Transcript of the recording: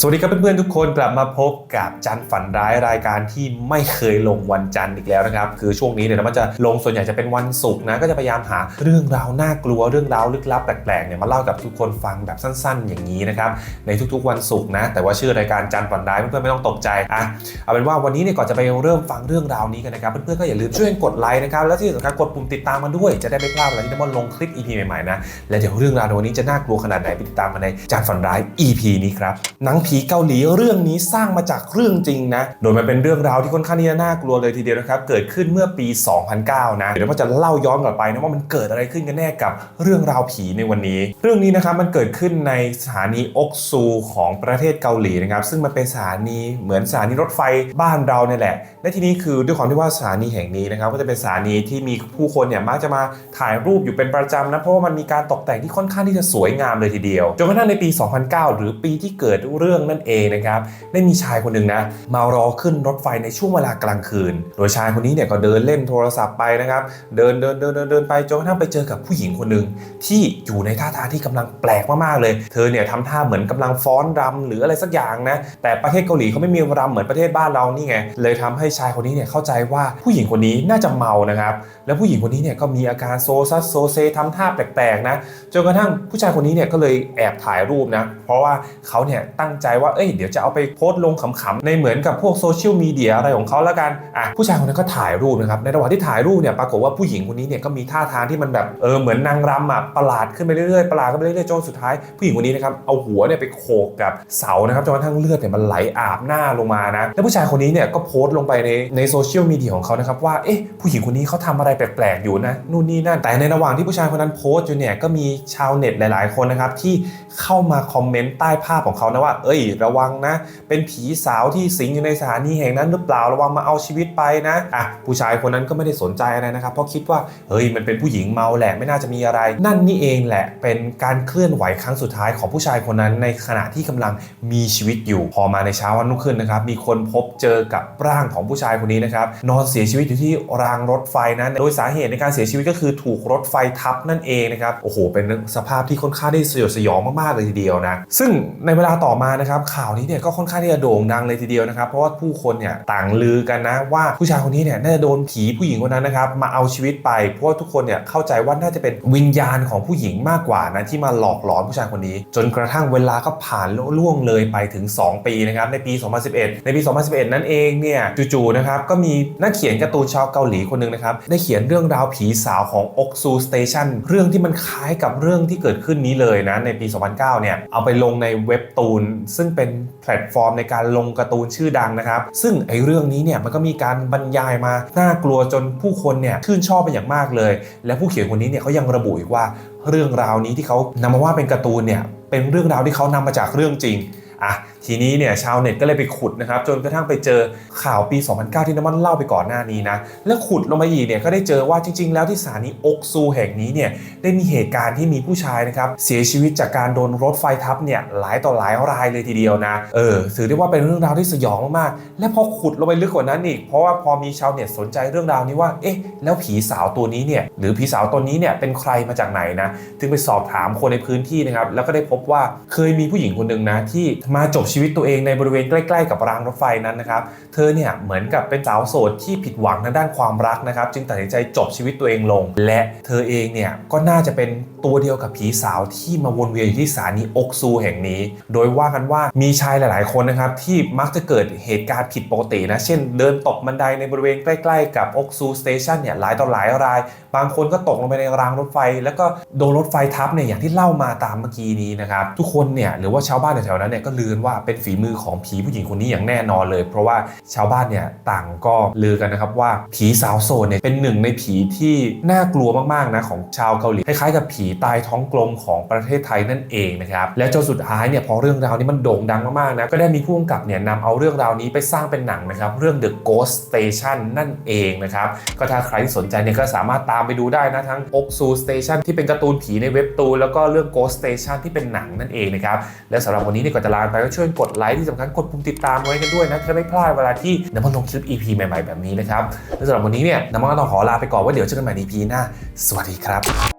สวัสดีครับเพื่อนๆทุกคนกลับมาพบกับจันฝันร้ายรายการที่ไม่เคยลงวันจันทร์อีกแล้วนะครับคือช่วงนี้เนี่ยมันจะลงส่วนใหญ่จะเป็นวันศุกร์นะก็จะพยายามหาเรื่องราวน่ากลัวเรื่องราวลึกลับแปลกๆเนี่ยมาเล่ากับทุกคนฟังแบบสั้น ๆ อย่างนี้นะครับในทุกๆวันศุกร์นะแต่ว่าชื่อรายการจันฝันร้ายเพื่อนๆไม่ต้องตกใจอะเอาเป็นว่าวันนี้เนี่ยก่อนจะไปเริ่มฟังเรื่องราวนี้กันนะครับเพื่อนๆก็อย่าลืมช่วยกดไลค์นะครับและที่สำคัญกดปุ่มติดตามมาด้วย จะได้ไม่พลาดเวลาที่น้ำมันลงคลิป EP ใหม่ๆนะและเดี๋ยวเรื่องราวในวันนี้จะน่ากลัวขนาดไหนไปติดตามกันในจันฝันร้าย EP นี้ครับหนังผีเกาหลีเรื่องนี้สร้างมาจากเรื่องจริงนะ โดยมันเป็นเรื่องราวที่ค่อนข้างที่จะน่ากลัวเลยทีเดียวนะครับ เกิดขึ้นเมื่อปี 2009 นะ เดี๋ยวเราจะเล่าย้อนกลับไปนะว่ามันเกิดอะไรขึ้นกันแน่กับเรื่องราวผีในวันนี้ เรื่องนี้นะครับมันเกิดขึ้นในสถานีอกซูของประเทศเกาหลีนะครับ ซึ่งมันเป็นสถานีเหมือนสถานีรถไฟบ้านเราเนี่ยแหละ และทีนี้คือด้วยความที่ว่าสถานีแห่งนี้นะครับก็จะเป็นสถานีที่มีผู้คนเนี่ยมักจะมาถ่ายรูปอยู่เป็นประจำนะเพราะว่ามันมีการตกแต่งที่ค่อนข้างที่จะสวยงามเลยทีเดียวจนกระทั่งในปี 2009 หรือปีที่เกิดเรื่องนั่นเองนะครับได้มีชายคนหนึ่งนะมารอขึ้นรถไฟในช่วงเวลากลางคืน โดยชายคนนี้เนี่ยก็เดินเล่นโทรศัพท์ไปนะครับ เดินเดินเดินเดินเดินไปจนกระทั่งไปเจอกับผู้หญิงคนหนึ่งที่อยู่ในท่าทางที่กำลังแปลกมากๆเลย เธอเนี่ยทำท่าเหมือนกำลังฟ้อนรำหรืออะไรสักอย่างนะแต่ประเทศเกาหลีเขาไม่มีรำเหมือนประเทศบ้านเรานี่ไงเลยทำให้ชายคนนี้เนี่ยเข้าใจว่าผู้หญิงคนนี้น่าจะเมานะครับแล้วผู้หญิงคนนี้เนี่ยก็มีอาการโซซัสโซเซทำท่าแปลกๆนะจนกระทั่งผู้ชายคนนี้เนี่ยก็เลยแอบถ่ายรูปนะเพราะว่าเขาเนี่ยตั้งใจว่า เอ้ย เดี๋ยวจะเอาไปโพสต์ลงขำๆ ในเหมือนกับพวกโซเชียลมีเดียอะไรของเขาแล้วกัน อะ ผู้ชายคนนั้นก็ถ่ายรูปนะครับ ในระหว่างที่ถ่ายรูปเนี่ย ปรากฏว่าผู้หญิงคนนี้เนี่ยก็มีท่าทางที่มันแบบ เออ เหมือนนางรำอะ ประหลาดขึ้นไปเรื่อยๆ ประหลาดขึ้นไปเรื่อยๆ จนสุดท้ายผู้หญิงคนนี้นะครับ เอาหัวเนี่ยไปโขกกับเสานะครับ จนกระทั่งเลือดเนี่ยมันไหลอาบหน้าลงมานะ แล้วผู้ชายคนนี้เนี่ยก็โพสต์ลงไปในในโซเชียลมีเดียของเขานะครับว่า เอ๊ะ ผู้หญิงคนนี้เขาทำอะไรแปลกๆ อยู่นะ นู่นนี่นั่น แต่ในระหว่างที่ผู้ชายคนนั้นโพสต์อยู่เนี่ย ก็มีชาวเน็ตหลาย ๆ คนนะครับที่เข้ามาคอมเมนต์ใต้ภาพของเขานะว่าเอ้ย ระวังนะ เป็นผีสาวที่สิงอยู่ในสถานีแห่งนั้นหรือเปล่าระวังมาเอาชีวิตไปนะอะผู้ชายคนนั้นก็ไม่ได้สนใจอะไรนะครับ เพราะคิดว่าเฮ้ยมันเป็นผู้หญิงเมาแหละไม่น่าจะมีอะไร นั่นนี่เองแหละเป็นการเคลื่อนไหวครั้งสุดท้ายของผู้ชายคนนั้น ในขณะที่กำลังมีชีวิตอยู่ พอมาในเช้าวันรุ่งขึ้นนะครับ มีคนพบเจอกับร่างของผู้ชายคนนี้นะครับนอนเสียชีวิตอยู่ที่รางรถไฟนั้นโดยสาเหตุในการเสียชีวิตก็คือถูกรถไฟทับนั่นเองนะครับโอ้โหเป็นสภาพที่ค่อนข้างที่สยดสยองมากๆเลยทีเดียวนะซึ่งในเวลาต่อมานะครับข่าวนี้เนี่ยก็ค่อนข้างที่จะโด่งดังเลยทีเดียวนะครับเพราะว่าผู้คนเนี่ยต่างลือกันนะว่าผู้ชายคนนี้เนี่ยน่าจะโดนผีผู้หญิงคนนั้นนะครับมาเอาชีวิตไปเพราะว่าทุกคนเนี่ยเข้าใจว่าน่าจะเป็นวิญญาณของผู้หญิงมากกว่านะที่มาหลอกหลอนผู้ชายคนนี้ จนกระทั่งเวลาก็ผ่านล่วงเลยไปถึง 2 ปีนะครับในปี 2011 ในปี 2011 นั่นเองเนี่ยจู่ๆนะครับก็มีนักเขียนการ์ตูนชาวเกาหลีคนหนึ่งนะครับได้เขียนเรื่องราวผีสาวของอกซูสเตชันเรื่องที่มันคล้ายกับเรื่องที่เกิดขึ้นนี้เลยนะในปี 2009 เนี่ยเอาไปลงในเว็บตูนซึ่งเป็นแพลตฟอร์มในการลงการ์ตูนชื่อดังนะครับ ซึ่งไอ้เรื่องนี้เนี่ยมันก็มีการบรรยายมาน่ากลัวจนผู้คนเนี่ยชื่นชอบเป็นอย่างมากเลย และผู้เขียนคนนี้เนี่ยเขายังระบุอีกว่าเรื่องราวนี้ที่เขานำมาว่าเป็นการ์ตูนเนี่ยเป็นเรื่องราวที่เขานำมาจากเรื่องจริงอะ ทีนี้เนี่ยชาวเน็ตก็เลยไปขุดนะครับจนกระทั่งไปเจอข่าวปี 2009 ที่น้ำมันเล่าไปก่อนหน้านี้นะแล้วขุดลงมาอีกเนี่ยก็ได้เจอว่าจริง ๆ แล้วที่สถานีอกซูแห่งนี้เนี่ยได้มีเหตุการณ์ที่มีผู้ชายนะครับเสียชีวิตจากการโดนรถไฟทับเนี่ยหลายต่อหลายรายเลยทีเดียวนะเออถือได้ว่าเป็นเรื่องราวที่สยองมากๆและพอขุดลงไปลึกกว่านั้นอีกเพราะว่าพอมีชาวเน็ตสนใจเรื่องราวนี้ว่าเอ๊ะแล้วผีสาวตัวนี้เนี่ยหรือผีสาวตัวนี้เนี่ยเป็นใครมาจากไหนนะจึงไปสอบถามคนในพื้นที่นะครับแล้วก็ได้พบว่าเคยมีผู้หญิงคนหนึ่งนะที่มาจบชีวิตตัวเองในบริเวณใกล้ๆกับรางรถไฟนั้นนะครับ เธอเนี่ยเหมือนกับเป็นสาวโสดที่ผิดหวังทางด้านความรักนะครับ จึงตัดสินใจจบชีวิตตัวเองลง และเธอเองเนี่ยก็น่าจะเป็นตัวเดียวกับผีสาวที่มาวนเวียนอยู่ที่สถานีอกซูแห่งนี้ โดยว่ากันว่ามีชายหลาย ๆ คนนะครับที่มักจะเกิดเหตุการณ์ผิดปกตินะ เช่น เดินตกบันไดในบริเวณใกล้ ๆ กับอกซูสเตชันเนี่ยหลายต่อหลายราย บางคนก็ตกลงไปในรางรถไฟ แล้วก็โดนรถไฟทับเนี่ยอย่างที่เล่ามาตามเมื่อกี้นี้นะครับทุกคนเนี่ยหรือว่าชาวบ้านแถวๆนั้นเนี่ยก็ลือว่าเป็นฝีมือของผีผู้หญิงคนนี้อย่างแน่นอนเลย เพราะว่าชาวบ้านเนี่ยต่างก็ลือกันนะครับว่าผีสาวโซนเนี่ยเป็นหนึ่งในผีที่น่ากลัวมากๆนะของชาวเกาหลีคล้ายๆกับผีตายท้องกลมของประเทศไทยนั่นเองนะครับและจนสุดท้ายเนี่ยพอเรื่องราวนี้มันโด่งดังมากๆนะก็ได้มีผู้กำกับเนี่ยนำเอาเรื่องราวนี้ไปสร้างเป็นหนังนะครับเรื่อง The Ghost Station นั่นเองนะครับก็ถ้าใครที่สนใจเนี่ยก็สามารถตามไปดูได้นะทั้ง Ok Su Station ที่เป็นการ์ตูนผีในเว็บตูนแล้วก็เรื่อง Ghost Station ที่เป็นหนังนั่นเองนะครับและสำหรับวันนี้เนี่ยก่อนจะลาไปก็ช่วยกดไลค์ที่สำคัญกดปุ่มติดตามไว้กันด้วยนะจะไม่พลาดเวลาที่น้ำมันลงคลิป EP ใหม่ๆแบบนี้นะครับและสำหรับวันนี้เนี่ยน้ำมันก็ต้องขอลาไปก่อนว่าเดี๋ยวเจอกันใหม่ใน EP หน้า สวัสดีครับ